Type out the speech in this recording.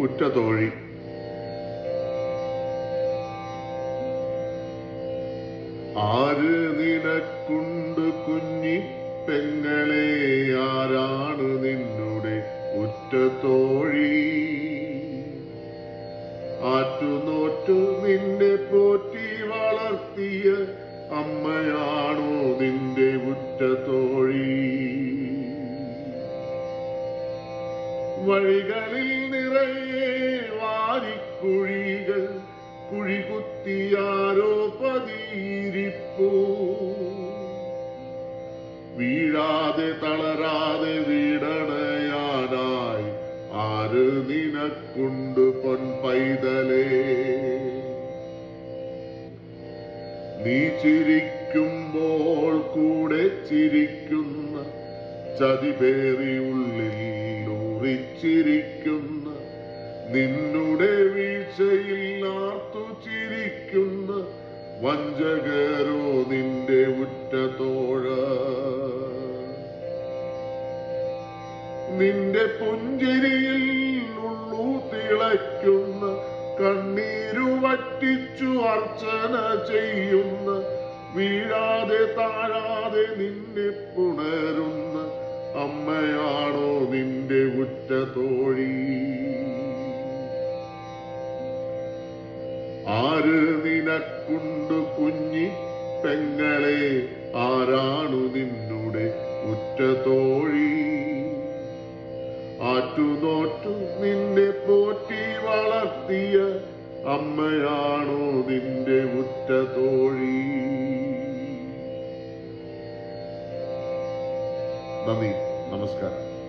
ഉറ്റ തോഴി ആര് നിനക്കുണ്ട് കുഞ്ഞി പെങ്ങളെ? ആരാണ് നിന്നുടെ ഉറ്റ തോഴി ആറ്റുനോറ്റു നിന്നെ പോറ്റി വളർത്തിയ അമ്മയാണോ നിന്റെ ഉറ്റ തോഴി വഴികളിൽ കുഴികുത്തിയാരോ പതിയിരിപ്പൂ വീഴാതെ തളരാതെ വീടണയാനായി ആര് നിനക്കുണ്ട് പൊൻ പൈതലേ നീ ചിരിക്കുമ്പോൾ കൂടെ ചിരിക്കുന്ന ചതിപേറി ഉള്ളിൽ ഉറിച്ചിരിക്കുന്ന നിന്നുടെ ചിരിക്കുന്ന വഞ്ചകരോ നിന്റെ ഉറ്റത്തോഴ നിന്റെ പുഞ്ചിരിയിൽ ഉള്ളു തിളയ്ക്കുന്ന കണ്ണീരു വറ്റിച്ചു അർച്ചന ചെയ്യുന്ന വീഴാതെ താഴാതെ നിന്നെ പുണരുന്ന അമ്മയാണോ നിന്റെ ഉറ്റ തോഴി? ആര് നിനക്കുണ്ടു കുഞ്ഞി? പെങ്ങളെ ആരാണു നിന്നുടെ ഉറ്റ തോഴി ആറ്റുനോറ്റു നിന്നെ പോറ്റി വളർത്തിയ അമ്മയാണോ നിന്റെ ഉറ്റ തോഴി നന്ദി നമസ്കാരം.